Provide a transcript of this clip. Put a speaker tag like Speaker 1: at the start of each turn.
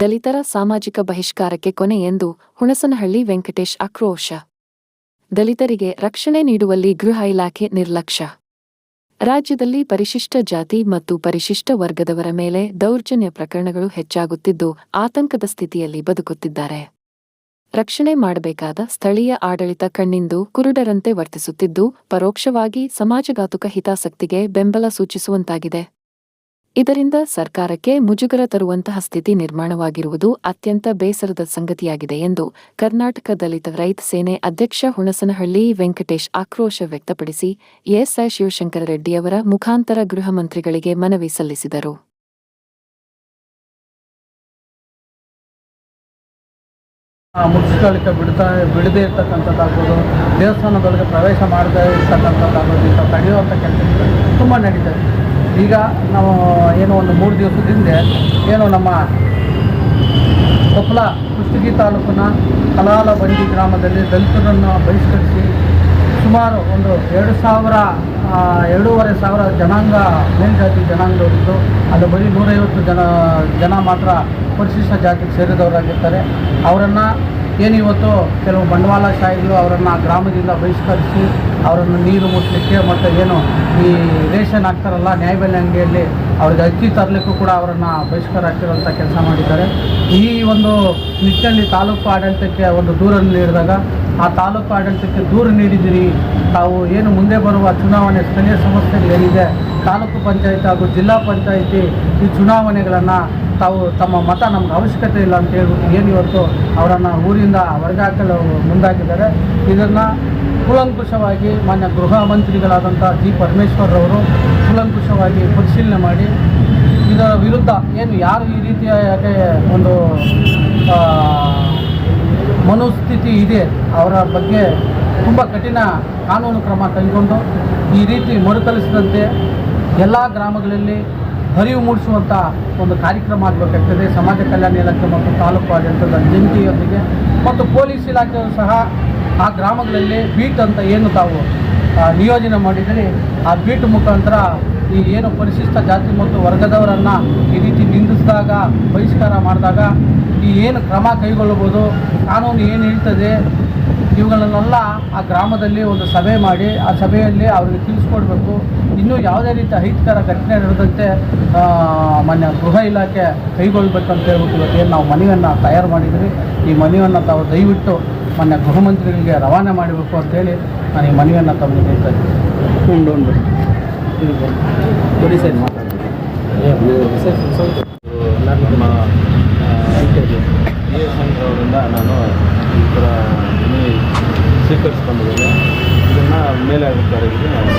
Speaker 1: ದಲಿತರ ಸಾಮಾಜಿಕ ಬಹಿಷ್ಕಾರಕ್ಕೆ ಕೊನೆ ಎಂದು ಹುಣಸನಹಳ್ಳಿ ವೆಂಕಟೇಶ್ ಆಕ್ರೋಶ. ದಲಿತರಿಗೆ ರಕ್ಷಣೆ ನೀಡುವಲ್ಲಿ ಗೃಹ ಇಲಾಖೆ ನಿರ್ಲಕ್ಷ್ಯ. ರಾಜ್ಯದಲ್ಲಿ ಪರಿಶಿಷ್ಟ ಜಾತಿ ಮತ್ತು ಪರಿಶಿಷ್ಟ ವರ್ಗದವರ ಮೇಲೆ ದೌರ್ಜನ್ಯ ಪ್ರಕರಣಗಳು ಹೆಚ್ಚಾಗುತ್ತಿದ್ದು ಆತಂಕದ ಸ್ಥಿತಿಯಲ್ಲಿ ಬದುಕುತ್ತಿದ್ದಾರೆ. ರಕ್ಷಣೆ ಮಾಡಬೇಕಾದ ಸ್ಥಳೀಯ ಆಡಳಿತ ಕಣ್ಣಿಂದು ಕುರುಡರಂತೆ ವರ್ತಿಸುತ್ತಿದ್ದು ಪರೋಕ್ಷವಾಗಿ ಸಮಾಜಘಾತುಕ ಹಿತಾಸಕ್ತಿಗೆ ಬೆಂಬಲ ಸೂಚಿಸುವಂತಾಗಿದೆ. ಇದರಿಂದ ಸರ್ಕಾರಕ್ಕೆ ಮುಜುಗರ ತರುವಂತಹ ಸ್ಥಿತಿ ನಿರ್ಮಾಣವಾಗಿರುವುದು ಅತ್ಯಂತ ಬೇಸರದ ಸಂಗತಿಯಾಗಿದೆ ಎಂದು ಕರ್ನಾಟಕ ದಲಿತ ರೈತ ಸೇನೆ ಅಧ್ಯಕ್ಷ ಹುಣಸನಹಳ್ಳಿ ವೆಂಕಟೇಶ್ ಆಕ್ರೋಶ ವ್ಯಕ್ತಪಡಿಸಿ ಎಸ್ಐ ಶಿವಶಂಕರ ರೆಡ್ಡಿಯವರ ಮುಖಾಂತರ ಗೃಹ ಮಂತ್ರಿಗಳಿಗೆ ಮನವಿ ಸಲ್ಲಿಸಿದರು.
Speaker 2: ಮುಗಿಸ್ಕೊಳ್ಳಿಕ್ಕೆ ಬಿಡ್ತಾ, ಬಿಡದೇ ಇರ್ತಕ್ಕಂಥದ್ದಾಗ್ಬೋದು, ದೇವಸ್ಥಾನದೊಳಗೆ ಪ್ರವೇಶ ಮಾಡದೇ ಇರ್ತಕ್ಕಂಥದ್ದಾಗ್ಬೋದು ತಡೆಯುವಂಥ ಕೆಲಸ ತುಂಬ ನಡೀತದೆ ಈಗ ನಾವು ಏನೋ ಒಂದು ಮೂರು ದಿವಸದ ಹಿಂದೆ ಏನು ನಮ್ಮ ಕೊಪ್ಪಳ ಕುಷ್ಟಗಿ ತಾಲೂಕಿನ ಕಲಾಲ ಬಂಡಿ ಗ್ರಾಮದಲ್ಲಿ ದಲಿತರನ್ನು ಬಹಿಷ್ಕರಿಸಿ ಸುಮಾರು ಒಂದು ಎರಡು ಸಾವಿರ ಎರಡೂವರೆ ಸಾವಿರ ಜನಾಂಗ, ಮೇಲ್ಜಾತಿ ಜನಾಂಗದವರಿದ್ದು, ಅದು ಬರೀ ನೂರೈವತ್ತು ಜನ ಜನ ಮಾತ್ರ ಪರಿಶಿಷ್ಟ ಜಾತಿಗೆ ಸೇರಿದವರಾಗಿರ್ತಾರೆ. ಅವರನ್ನು ಏನು ಇವತ್ತು ಕೆಲವು ಬಂಡವಾಳಶಾಹಿಗಳು ಅವರನ್ನು ಗ್ರಾಮದಿಂದ ಬಹಿಷ್ಕರಿಸಿ ಅವರನ್ನು ನೀರು ಮುಟ್ಟಲಿಕ್ಕೆ ಮತ್ತು ಏನು ಈ ರೇಷನ್ ಹಾಕ್ತಾರಲ್ಲ ನ್ಯಾಯಬೆಲೆ ಅಂಗಡಿಯಲ್ಲಿ, ಅವ್ರಿಗೆ ಅಕ್ಕಿ ತರಲಿಕ್ಕೂ ಕೂಡ ಅವರನ್ನು ಬಹಿಷ್ಕಾರ ಹಾಕಿರುವಂಥ ಕೆಲಸ ಮಾಡಿದ್ದಾರೆ. ಈ ಒಂದು ನಿಟ್ಟಿನಲ್ಲಿ ತಾಲೂಕು ಆಡಳಿತಕ್ಕೆ ಒಂದು ದೂರನ್ನು ನೀಡಿದಾಗ, ಆ ತಾಲೂಕು ಆಡಳಿತಕ್ಕೆ ದೂರು ನೀಡಿದಿರಿ, ತಾವು ಏನು ಮುಂದೆ ಬರುವ ಚುನಾವಣೆ ಸ್ಥಳೀಯ ಸಂಸ್ಥೆಗಳೇನಿದೆ ತಾಲೂಕು ಪಂಚಾಯತ್ ಹಾಗೂ ಜಿಲ್ಲಾ ಪಂಚಾಯಿತಿ ಈ ಚುನಾವಣೆಗಳನ್ನು ತಾವು ತಮ್ಮ ಮತ ನಮ್ಗೆ ಅವಶ್ಯಕತೆ ಇಲ್ಲ ಅಂತ ಹೇಳ್ಬಿಟ್ಟು ಏನು ಇವತ್ತು ಅವರನ್ನು ಊರಿಂದ ಹೊರಗಾಕಲು ಮುಂದಾಗಿದ್ದಾರೆ. ಇದನ್ನು ಕುಲಂಕುಷವಾಗಿ ಮಾನ್ಯ ಗೃಹ ಮಂತ್ರಿಗಳಾದಂಥ ಜಿ ಪರಮೇಶ್ವರ್ರವರು ಕುಲಂಕುಷವಾಗಿ ಪರಿಶೀಲನೆ ಮಾಡಿ, ಇದರ ವಿರುದ್ಧ ಏನು ಯಾರು ಈ ರೀತಿಯಾಗಿ ಒಂದು ಮನೋಸ್ಥಿತಿ ಇದೆ ಅವರ ಬಗ್ಗೆ ತುಂಬ ಕಠಿಣ ಕಾನೂನು ಕ್ರಮ ಕೈಗೊಂಡು ಈ ರೀತಿ ಮರುಕಳಿಸಿದಂತೆ ಎಲ್ಲ ಗ್ರಾಮಗಳಲ್ಲಿ ಅರಿವು ಮೂಡಿಸುವಂಥ ಒಂದು ಕಾರ್ಯಕ್ರಮ ಆಗಬೇಕಾಗ್ತದೆ. ಸಮಾಜ ಕಲ್ಯಾಣ ಇಲಾಖೆ ಮತ್ತು ತಾಲೂಕು ಆಡಳಿತದ ಜಂಟಿಯೊಂದಿಗೆ ಮತ್ತು ಪೊಲೀಸ್ ಇಲಾಖೆಯು ಸಹ ಆ ಗ್ರಾಮಗಳಲ್ಲಿ ಬೀಟ್ ಅಂತ ಏನು ತಾವು ನಿಯೋಜನೆ ಮಾಡಿದರೆ ಆ ಬೀಟ್ ಮುಖಾಂತರ ಈ ಏನು ಪರಿಶಿಷ್ಟ ಜಾತಿ ಮತ್ತು ವರ್ಗದವರನ್ನು ಈ ರೀತಿ ನಿಂದಿಸಿದಾಗ ಬಹಿಷ್ಕಾರ ಮಾಡಿದಾಗ ಈ ಏನು ಕ್ರಮ ಕೈಗೊಳ್ಳಬಹುದು ಕಾನೂನು ಏನು ಹೇಳ್ತದೆ ಇವುಗಳನ್ನೆಲ್ಲ ಆ ಗ್ರಾಮದಲ್ಲಿ ಒಂದು ಸಭೆ ಮಾಡಿ ಆ ಸಭೆಯಲ್ಲಿ ಅವರಿಗೆ ತಿಳಿಸ್ಕೊಡ್ಬೇಕು. ಇನ್ನೂ ಯಾವುದೇ ರೀತಿ ಅಹಿತಕರ ಘಟನೆ ನಡೆದಂತೆ ಮಾನ್ಯ ಗೃಹ ಇಲಾಖೆ ಕೈಗೊಳ್ಬೇಕಂತ ಹೇಳ್ಬಿಟ್ಟು ಇವತ್ತು ಏನು ನಾವು ಮನೆಯನ್ನು ತಯಾರು ಮಾಡಿದ್ವಿ. ಈ ಮನೆಯನ್ನು ತಾವು ದಯವಿಟ್ಟು ಮಾನ್ಯ ಗೃಹ ಮಂತ್ರಿಗಳಿಗೆ ರವಾನೆ ಮಾಡಬೇಕು ಅಂತೇಳಿ ನಾನು ಈ ಮನವಿಯನ್ನು ತಮಗೆ ಹೇಳ್ತಾ ಇದ್ದೀನಿ.
Speaker 3: ಉಂಡು ಉಂಡು ನಮ್ಮ ಎ ಅವರಿಂದ ನಾನು ಈ ಥರ ಮನೆ ಸ್ವೀಕರಿಸ್ಕೊಂಡಿದ್ದೇನೆ. ಇದನ್ನು ಮೇಲಾಧಿಕಾರಿಗೆ ನಾನು